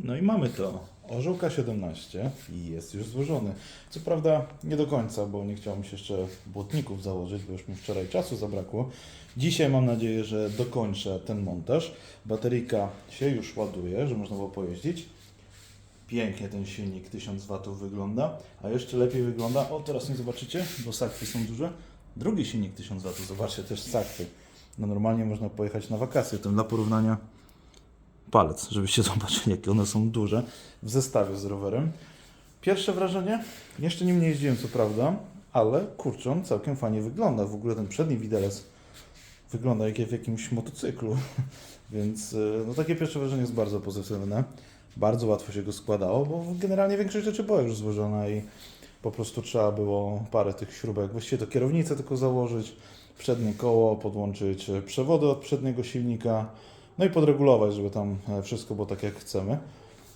No i mamy to. Orzeł K17 i jest już złożony. Co prawda nie do końca, bo nie chciałem się jeszcze błotników założyć, bo już mi wczoraj czasu zabrakło. Dzisiaj mam nadzieję, że dokończę ten montaż. Bateryjka się już ładuje, że można było pojeździć. Pięknie ten silnik 1000 W wygląda, a jeszcze lepiej wygląda, o teraz nie zobaczycie, bo sakwy są duże. Drugi silnik 1000 W, zobaczcie też sakwy. No normalnie można pojechać na wakacje, tym dla porównania palec, żebyście zobaczyli, jakie one są duże w zestawie z rowerem. Pierwsze wrażenie, jeszcze nim nie jeździłem co prawda, ale kurczę, on całkiem fajnie wygląda. W ogóle ten przedni widelec wygląda jak w jakimś motocyklu, więc y, no, takie pierwsze wrażenie jest bardzo pozytywne. Bardzo łatwo się go składało, bo generalnie większość rzeczy była już złożona i po prostu trzeba było parę tych śrubek, właściwie to kierownicę tylko założyć, przednie koło, podłączyć e, przewody od przedniego silnika, no i podregulować, żeby tam e, wszystko było tak jak chcemy.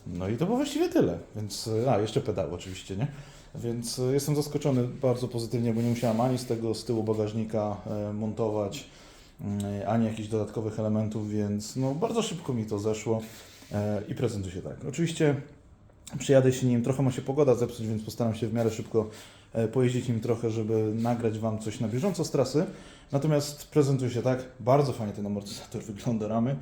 No i to było właściwie tyle, więc, e, a jeszcze pedał oczywiście, nie? Więc e, jestem zaskoczony bardzo pozytywnie, bo nie musiałem ani z tego z tyłu bagażnika montować, mm, ani jakichś dodatkowych elementów, więc no bardzo szybko mi to zeszło i prezentuje się tak. Oczywiście przyjadę się nim, trochę ma się pogoda zepsuć, więc postaram się w miarę szybko e, pojeździć nim trochę, żeby nagrać Wam coś na bieżąco z trasy. Natomiast prezentuje się tak, bardzo fajnie ten amortyzator wygląda, ramy.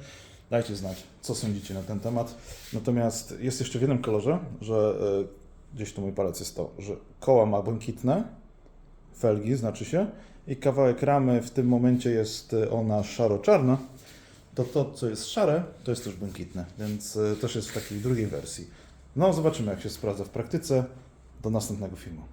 Dajcie znać, co sądzicie na ten temat. Natomiast jest jeszcze w jednym kolorze, że e, gdzieś tu mój palec jest to, że koła ma błękitne, felgi znaczy się, i kawałek ramy w tym momencie jest e, ona szaro-czarna, to to, co jest szare, to jest też błękitne, więc też jest w takiej drugiej wersji. No, zobaczymy, jak się sprawdza w praktyce. Do następnego filmu.